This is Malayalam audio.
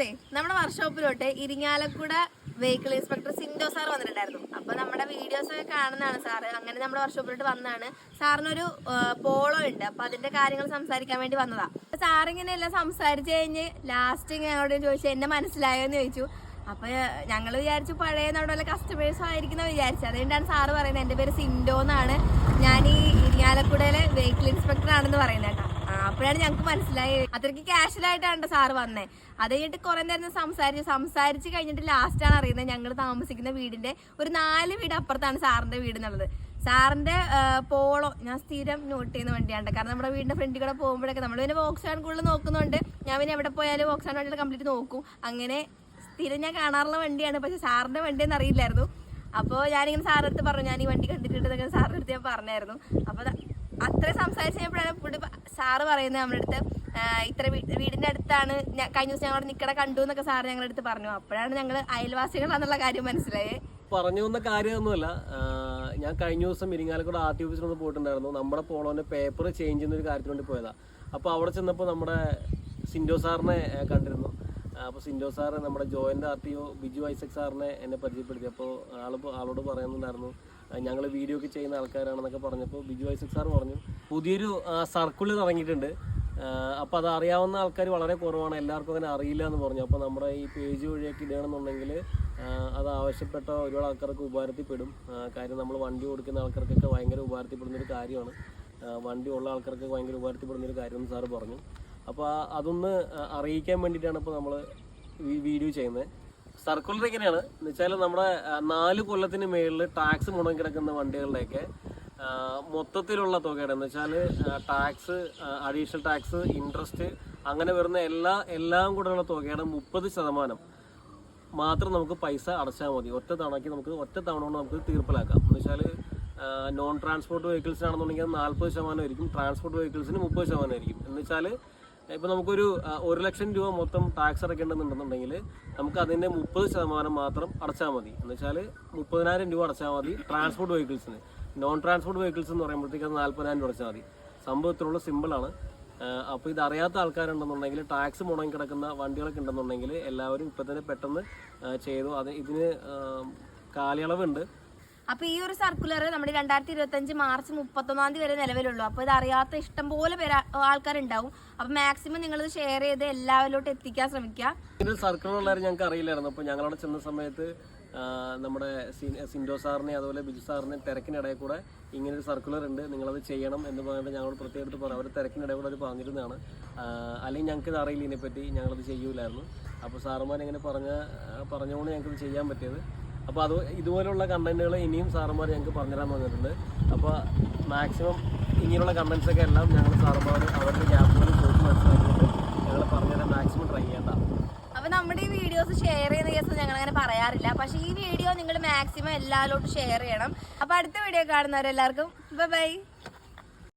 ദിവസേ നമ്മുടെ വർക്ക്ഷോപ്പിലോട്ട് Irinjalakuda vehicle inspector Sindo sir വന്നിട്ടുണ്ടായിരുന്നു. അപ്പൊ നമ്മുടെ വീഡിയോസ് ഒക്കെ കാണുന്നതാണ് സാറ് അങ്ങനെ നമ്മുടെ വർക്ക്ഷോപ്പിലോട്ട് വന്നതാണ്. സാറിനൊരു പോളോ ഉണ്ട്. അപ്പൊ അതിന്റെ കാര്യങ്ങൾ സംസാരിക്കാൻ വേണ്ടി വന്നതാ. അപ്പൊ സാറിങ്ങനെ എല്ലാം സംസാരിച്ചു കഴിഞ്ഞ് ലാസ്റ്റ് ഞങ്ങളോട് ചോദിച്ചു എന്നെ മനസ്സിലായോ? എന്ന് ചോദിച്ചു. അപ്പൊ ഞങ്ങൾ വിചാരിച്ചു പഴയ നമ്മുടെ വല്ല കസ്റ്റമേഴ്സും ആയിരിക്കുന്ന വിചാരിച്ചു. അതുകൊണ്ടാണ് സാറ് പറയുന്നത് എന്റെ പേര് സിൻഡോ എന്നാണ്. ഞാൻ ഈ ഇരിങ്ങാലക്കുടയിലെ വെഹിക്കിൾ ഇൻസ്പെക്ടർ ആണെന്ന് പറയുന്നത് അപ്പോഴാണ് ഞങ്ങൾക്ക് മനസ്സിലായി അത്രയ്ക്ക് കാഷ്വലായിട്ടാണ് സാറ് വന്നേ. അത് കഴിഞ്ഞിട്ട് കുറെ നേരം സംസാരിച്ചു സംസാരിച്ച് കഴിഞ്ഞിട്ട് ലാസ്റ്റ് ആണ് അറിയുന്നത് ഞങ്ങൾ താമസിക്കുന്ന വീടിന്റെ ഒരു നാല് വീട് അപ്പുറത്താണ് സാറിന്റെ വീട് എന്നുള്ളത്. സാറിന്റെ പോളോ ഞാൻ സ്ഥിരം നോട്ട് ചെയ്യുന്ന വണ്ടിയാണ് കാരണം നമ്മുടെ വീടിന്റെ ഫ്രണ്ടിൽ കൂടെ പോകുമ്പോഴൊക്കെ നമ്മൾ പിന്നെ വോക്സ് ആൻഡ് കൂടുതൽ നോക്കുന്നുണ്ട് ഞാൻ പിന്നെ എവിടെ പോയാലും ആൻഡ് വണ്ടിയുടെ കംപ്ലീറ്റ് നോക്കും. അങ്ങനെ സ്ഥിരം ഞാൻ കാണാറുള്ള വണ്ടിയാണ്. പക്ഷെ സാറിന്റെ വണ്ടി എന്ന് അറിയില്ലായിരുന്നു അപ്പോൾ ഞാനിങ്ങനെ സാറിന്റെ അടുത്ത് പറഞ്ഞു ഞാൻ ഈ വണ്ടി കണ്ടിട്ടുണ്ടെന്നൊക്കെ സാറിന്റെ അടുത്ത് ഞാൻ പറഞ്ഞായിരുന്നു. അപ്പോൾ അത്രയും സംസാരിച്ചപ്പോഴാണ് പുള്ളി സാറ് പറയുന്നത് നമ്മുടെ അടുത്ത്. ഇത്ര വീടിന്റെ അടുത്താണ് കഴിഞ്ഞ ദിവസം ഞങ്ങളുടെ നിക്കട കണ്ടു എന്നൊക്കെ സാറ് ഞങ്ങളുടെ അടുത്ത് പറഞ്ഞു. അപ്പോഴാണ് ഞങ്ങൾ അയൽവാസികളാന്നുള്ള കാര്യം മനസ്സിലായേ. പറഞ്ഞു വന്ന കാര്യമൊന്നുമല്ല. ഞാൻ കഴിഞ്ഞ ദിവസം ഇരിങ്ങാലക്കൂടെ ആർ ടി ഓഫീസിൽ ഒന്ന് പോയിട്ടുണ്ടായിരുന്നു. നമ്മുടെ പോളോന്റെ പേപ്പർ ചേഞ്ച് ചെയ്യുന്ന ഒരു കാര്യത്തിന് വേണ്ടി പോയതാ. അപ്പോൾ അവിടെ ചെന്നപ്പോൾ നമ്മുടെ സിൻഡോ സാറിനെ കണ്ടിരുന്നു. അപ്പോൾ സിൻഡോ സാറ് നമ്മുടെ joint R T O Biju Isaac സാറിനെ എന്നെ പരിചയപ്പെടുത്തി. അപ്പോൾ ആൾ ആളോട് പറയുന്നുണ്ടായിരുന്നു ഞങ്ങൾ വീഡിയോ ഒക്കെ ചെയ്യുന്ന ആൾക്കാരാണെന്നൊക്കെ പറഞ്ഞപ്പോൾ ബിജു ഐസക് സാർ പറഞ്ഞു പുതിയൊരു സർക്കിൾ ഇറങ്ങിയിട്ടുണ്ട് അപ്പോൾ അത് അറിയാവുന്ന ആൾക്കാർ വളരെ കുറവാണ്. എല്ലാവർക്കും അങ്ങനെ അറിയില്ല എന്ന് പറഞ്ഞു. അപ്പോൾ നമ്മുടെ ഈ പേജ് വഴിയൊക്കെ ഇടുകയാണെന്നുണ്ടെങ്കിൽ അത് ആവശ്യപ്പെട്ട ഒരുപാട് ആൾക്കാർക്ക് ഉപകാരത്തിൽപ്പെടും. കാര്യം നമ്മൾ വണ്ടി കൊടുക്കുന്ന ആൾക്കാർക്കൊക്കെ ഭയങ്കര ഉപകാരത്തിൽപ്പെടുന്ന ഒരു കാര്യമാണ് വണ്ടി ഉള്ള ആൾക്കാർക്ക് ഭയങ്കര ഉപകാരത്തിൽപ്പെടുന്ന ഒരു കാര്യം എന്ന് സാറ് പറഞ്ഞു. അപ്പോൾ അതൊന്ന് അറിയിക്കാൻ വേണ്ടിയിട്ടാണ് ഇപ്പോൾ നമ്മൾ വീഡിയോ ചെയ്യുന്നത്. സർക്കുലർ എങ്ങനെയാണ്? എന്ന് വെച്ചാൽ നമ്മുടെ നാല് കൊല്ലത്തിന് മേളിൽ ടാക്സ് മുടങ്ങി കിടക്കുന്ന വണ്ടികളുടെയൊക്കെ മൊത്തത്തിലുള്ള തുകയുടെ എന്ന് വെച്ചാൽ ടാക്സ് അഡീഷണൽ ടാക്സ് ഇൻട്രസ്റ്റ് അങ്ങനെ വരുന്ന എല്ലാ എല്ലാം കൂടെയുള്ള തുകയുടെ മുപ്പത് ശതമാനം. മാത്രം നമുക്ക് പൈസ അടച്ചാൽ മതി. ഒറ്റ തവണയ്ക്ക് നമുക്ക് ഒറ്റ തവണ കൊണ്ട് നമുക്ക് തീർപ്പിലാക്കാം. എന്ന് വെച്ചാൽ നോൺ ട്രാൻസ്പോർട്ട് വെഹിക്കിൾസിനാണെന്നുണ്ടെങ്കിൽ നാൽപ്പത് ശതമാനം ആയിരിക്കും. ട്രാൻസ്പോർട്ട് വെഹിക്കിൾസിന് മുപ്പത് ശതമാനം ആയിരിക്കും. എന്ന് വെച്ചാൽ ഇപ്പം നമുക്കൊരു ഒരു ലക്ഷം രൂപ മൊത്തം ടാക്സ് അടയ്ക്കേണ്ടതുണ്ടെന്നുണ്ടെങ്കിൽ നമുക്ക് അതിന്റെ മുപ്പത് ശതമാനം മാത്രം അടച്ചാൽ മതി. എന്ന് വെച്ചാൽ മുപ്പതിനായിരം രൂപ അടച്ചാൽ മതി ട്രാൻസ്പോർട്ട് വെഹിക്കിൾസിന് നോൺ ട്രാൻസ്പോർട്ട് വെഹിക്കിൾസ് എന്ന് പറയുമ്പോഴത്തേക്ക് അത് നാൽപ്പതിനായിരം രൂപ അടച്ചാൽ മതി. സംഭവത്തിലുള്ള സിമ്പിളാണ് അപ്പോൾ ഇത് അറിയാത്ത ആൾക്കാരുണ്ടെന്നുണ്ടെങ്കിൽ ടാക്സ് മുടങ്ങി കിടക്കുന്ന വണ്ടികളൊക്കെ ഉണ്ടെന്നുണ്ടെങ്കിൽ എല്ലാവരും ഇപ്പം തന്നെ പെട്ടെന്ന് ചെയ്തു അത് ഇതിന് കാലയളവുണ്ട്. അപ്പൊ ഈ ഒരു സർക്കുലർ നമ്മുടെ രണ്ടായിരത്തി ഇരുപത്തി അഞ്ച് മാർച്ച് മുപ്പത്തൊന്നാം തീയതി വരെ നിലവിലുള്ളൂ. അപ്പൊ ഇത് അറിയാത്ത ഇഷ്ടംപോലെ പേര് ആൾക്കാരുണ്ടാവും. അപ്പൊ മാക്സിമം നിങ്ങൾ ഇത് ഷെയർ ചെയ്ത് എല്ലാവരിലോട്ട് എത്തിക്കാൻ ശ്രമിക്കുക. ഇതിന്റെ സർക്കുലർ ഞങ്ങൾക്ക് അറിയില്ലായിരുന്നു. അപ്പോൾ ഞങ്ങളവിടെ ചെന്ന സമയത്ത് നമ്മുടെ സിൻഡോ സാറിനെ അതുപോലെ ബിജു സാറിനെ തിരക്കിനിടയിൽ കൂടെ ഇങ്ങനെ ഒരു സർക്കുലർ ഉണ്ട്. നിങ്ങളത് ചെയ്യണം എന്ന് പറഞ്ഞിട്ട് ഞങ്ങളോട് പ്രത്യേകം എടുത്ത് പറഞ്ഞു. അവർ തിരക്കിനിടയിൽ കൂടെ അത് പറഞ്ഞിരുന്നതാണ്. അല്ലെങ്കിൽ ഞങ്ങൾക്ക് ഇത് അറിയില്ല ഇതിനെപ്പറ്റി. ഞങ്ങളത് ചെയ്യൂലായിരുന്നു. അപ്പോൾ സാറുമാർ ഇങ്ങനെ പറഞ്ഞ പറഞ്ഞുകൊണ്ട് ഞങ്ങൾക്കത് ചെയ്യാൻ പറ്റിയത്. അപ്പോൾ അത് ഇതുപോലുള്ള കണ്ടന്റുകൾ ഇനിയും സാറന്മാർ ഞങ്ങൾക്ക് പറഞ്ഞുതരാൻ വന്നിട്ടുണ്ട് അപ്പോൾ മാക്സിമം ഇങ്ങനെയുള്ള കണ്ടന്റ്സ് ഒക്കെ എല്ലാം ഞങ്ങൾ സാറന്മാർ അവരുടെ ഗ്യാപ്പുകൾ ചോദിച്ച് മനസ്സിലാക്കിയിട്ട് ഞങ്ങൾ പറഞ്ഞുതരാൻ മാക്സിമം ട്രൈ ചെയ്യേണ്ട അപ്പോൾ നമ്മുടെ ഈ വീഡിയോസ് ഷെയർ ചെയ്യുന്ന കേസ് ഞങ്ങൾ അങ്ങനെ പറയാറില്ല. പക്ഷേ ഈ വീഡിയോ നിങ്ങൾ മാക്സിമം എല്ലാവരോട്ടും ഷെയർ ചെയ്യണം. അപ്പോൾ അടുത്ത വീഡിയോ കാണുന്നവരെല്ലാവർക്കും ബൈ